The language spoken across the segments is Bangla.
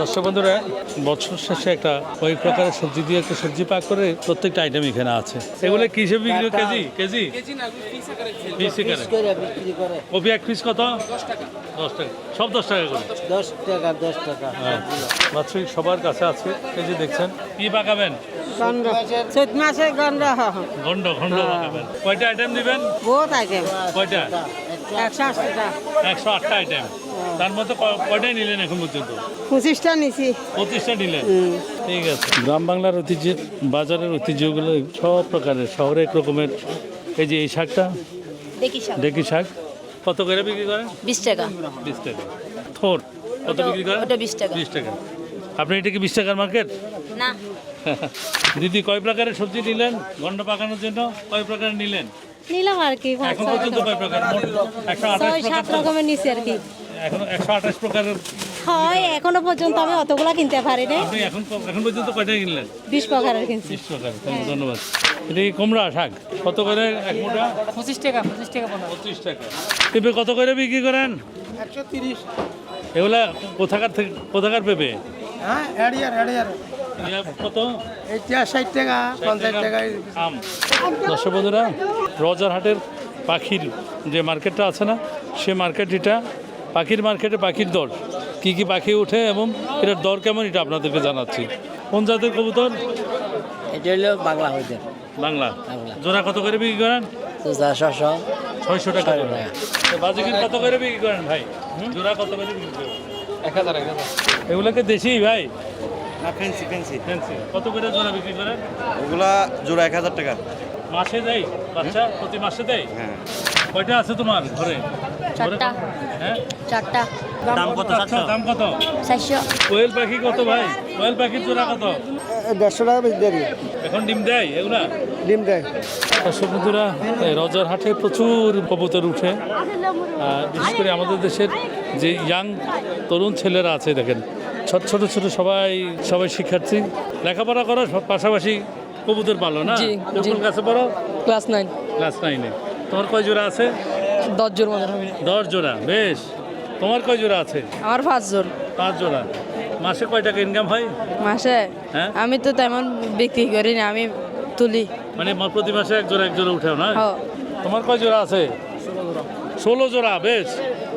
দর্শক বন্ধুরা বছর শেষে একটা ওই প্রকারের সবজি দিয়ে একটা সবজি পাক করে প্রত্যেকটা আইটেম এখানে আছে। এগুলো কি হিসেবে বিক্রি হয়? কেজি? কেজি? পিস করে কপি এক পিস কত? দশ টাকা। সব দশ টাকা করে? দশ টাকা দশ টাকা। হ্যাঁ। বাৎসরিক সবার কাছে আছে। এই যে দেখছেন কি পাকাবেন? গন্ড। চৈত মাসে গন্ড। ঘন্ড ঘন্ড পাকাবেন। কয়টা আইটেম দিবেন? বহুত আইটেম কয়টা? একশো একশো আটটা আইটেম তার মধ্যে ক- কয়টাই নিলেন এখন পর্যন্ত? পঁচিশটা নিছি। পঁচিশটা নিলেন? ঠিক আছে। গ্রাম বাংলার ঐতিহ্যের বাজারের ঐতিহ্যগুলো সব প্রকারের শহরে এক রকমের। এই যে এই শাকটা? ডেকি শাক। কত করে বিক্রি করেন? বিশ টাকা। বিশ টাকা। থোর কত বিক্রি করেন? ওটা বিশ টাকা। বিশ টাকা। আপনি এটা কি বিশ টাকার মার্কেট? না। দিদি কয় প্রকারের সবজি নিলেন? গন্ড পাকানোর জন্য কয় প্রকার নিলেন? নিলাম আর কি এখন পর্যন্ত কয় প্রকার? একশো আঠাশ? রকমের নিচে আর কি। এখন একশো আঠাশ প্রকারের হয় এখনও পর্যন্ত আমি অতগুলা কিনতে পারি না আপনি এখন এখন পর্যন্ত কয়টা কিনলেন? বিশ প্রকারের কিনছি। বিশ প্রকার ধন্যবাদ। এটা কি কুমড়া শাক? কত করে এক মুঠা পঁচিশ টাকা পঁচিশ টাকা পঁচিশ টাকা। পেঁপে কত করে বিক্রি করেন? একশো তিরিশ। এগুলা কোথাকার থেকে কোথাকার পেঁপে? হ্যাঁ এড়িয়ার এড়িয়ার। কত? এইটা ষাট টাকা পঞ্চাশ টাকা। আম। দর্শক বন্ধুরা রজারহাটের পাখির যে মার্কেটটা আছে না সে মার্কেট এটা পাখির মার্কেটে পাখির দর। কি কি পাখি ওঠে এবং এটার দর কেমন এটা আপনাদেরকে জানাচ্ছি। কোন জাতের কবুতর? এটা হলো বাংলা হইতে। বাংলা। বাংলা। জোড়া কত করে বিক্রি করেন? ছশো ছয়শো। টাকা করে। বাজিকির কত করে বিক্রি করেন ভাই? হুম? জোড়া কত করে বিক্রি করেন? এক হাজার এক হাজার। এগুলোকে দেশি ভাই? ফ্যান্সি ফ্যান্সি ফ্যান্সি কত করে জোড়া বিক্রি করেন? ওগুলা জোড়া এক হাজার টাকা। মাসে দেয়? বাচ্চা? প্রতি মাসে দেয়? হ্যাঁ। কয়টা আছে তোমার ঘরে? চারটা। হ্যাঁ? চারটা। দাম কত আচ্ছা, দাম কত? চারশো। কোয়েল পাখি কত ভাই? কোয়েল পাখির জোড়া কত? দেড়শো টাকা বেশি দেরি এখন ডিম দেয় এগুলা? ডিম দেয়। দর্শক বন্ধুরা রজার হাটে প্রচুর কবুতর উঠে। আর বিশেষ করে আমাদের দেশের যে ইয়াং তরুণ ছেলেরা আছে দেখেন ছোট ছোট ছোট সবাই সবাই শিক্ষার্থী। লেখাপড়া করো সব পাশাপাশি কবুতর পালো না? কাছে পড়ো? Class nine. ক্লাস নাইনে। তোমার কয় জোড়া আছে? দশ জোর মতো হবে। দশ জোড়া বেশ। তোমার কয় জোড়া আছে? আমার পাঁচ জোর পাঁচ জোড়া। মাসে কয় টাকা ইনকাম হয়? মাসে? হ্যাঁ? আমি তো তেমন বিক্রি করি না আমি তুলি। মানে মা- প্রতি মাসে এক জোড়া এক জোড়া উঠেও না? হ তোমার কয় জোড়া আছে? ষোলো জোড়া বেশ।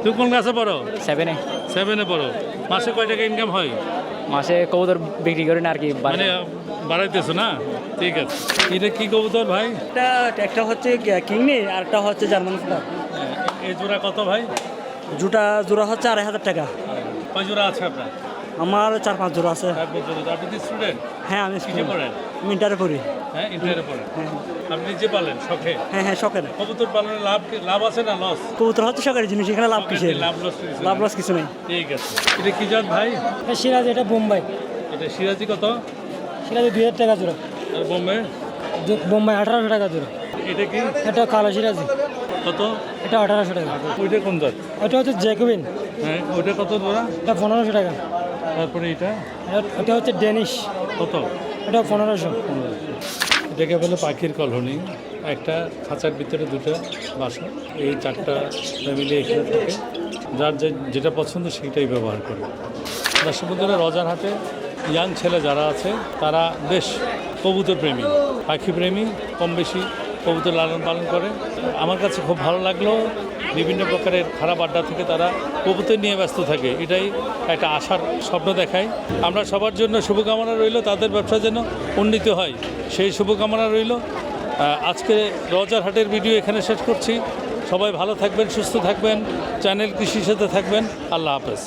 তুই কোন ক্লাসে পড়ো? সেভেনে সেভেনে পড়ো। মাসে কয় টাকা ইনকাম হয়? মাসে কবুতর বিক্রি করেন আর কি মানে বাড়াইতেছো না? ঠিক আছে। এটা কি কবুতর ভাই? একটা একটা হচ্ছে কিংনি আর একটা হচ্ছে জার্মান এই জোড়া কত ভাই? জুটা জোড়া হচ্ছে আড়াই হাজার টাকা। কয় জোড়া আছে আপনার? আমার চার পাঁচ জোড়া আছে। আপনি স্টুডেন্ট হ্যাঁ আমি কিসে পড়েন? আমি ইন্টারে পড়ি। হ্যাঁ ইন্টারে পড়েন? আপনি নিজে পালেন শখে? হ্যাঁ হ্যাঁ শখের কবুতর পালনে লাভ লাভ আছে না লস কবুতর হচ্ছে শখের জিনিস এখানে লাভ কিসে লাভ লস লাভ লস কিছু নেই। ঠিক আছে। এটা কি জাত ভাই? সিরাজ এটা বোম্বাই। এটা সিরাজি কত? সিরাজ দুই হাজার টাকা জোড়া। আর বোম্বে বোম্বাই আঠারোশো টাকা জোড়া। এটা কি? এটা কালো সিরাজি। কত? এটা আঠারোশো টাকা। ওইটা কোন জাত? এটা হচ্ছে জ্যাকবিন। হ্যাঁ ওইটা কত জোড়া? এটা পনেরোশো টাকা। তারপরে এটা? এটা- হচ্ছে ডেনিশ। কত? এটা পনেরোশো। এটাকে বলে পাখির কলোনি একটা খাঁচার ভিতরে দুটো বাসা এই চারটা ফ্যামিলি এখানে থাকে। যার যে যেটা পছন্দ সেইটাই ব্যবহার করে। দর্শক বন্ধুরা রজার হাটে ইয়াং ছেলে যারা আছে তারা বেশ কবুতর প্রেমী পাখি প্রেমী কম বেশি কবুতর লালন পালন করে। আমার কাছে খুব ভালো লাগল। বিভিন্ন প্রকারের খারাপ আড্ডা থেকে তারা কবুতর নিয়ে ব্যস্ত থাকে। এটাই একটা আশার স্বপ্ন দেখায়। আমরা সবার জন্য শুভকামনা রইল, তাদের ব্যবসা যেন উন্নীত হয়। সেই শুভকামনা রইল। আজকে রজার হাটের ভিডিও এখানে শেষ করছি। সবাই ভালো থাকবেন, সুস্থ থাকবেন, চ্যানেল কৃষির সাথে থাকবেন। আল্লাহ হাফেজ।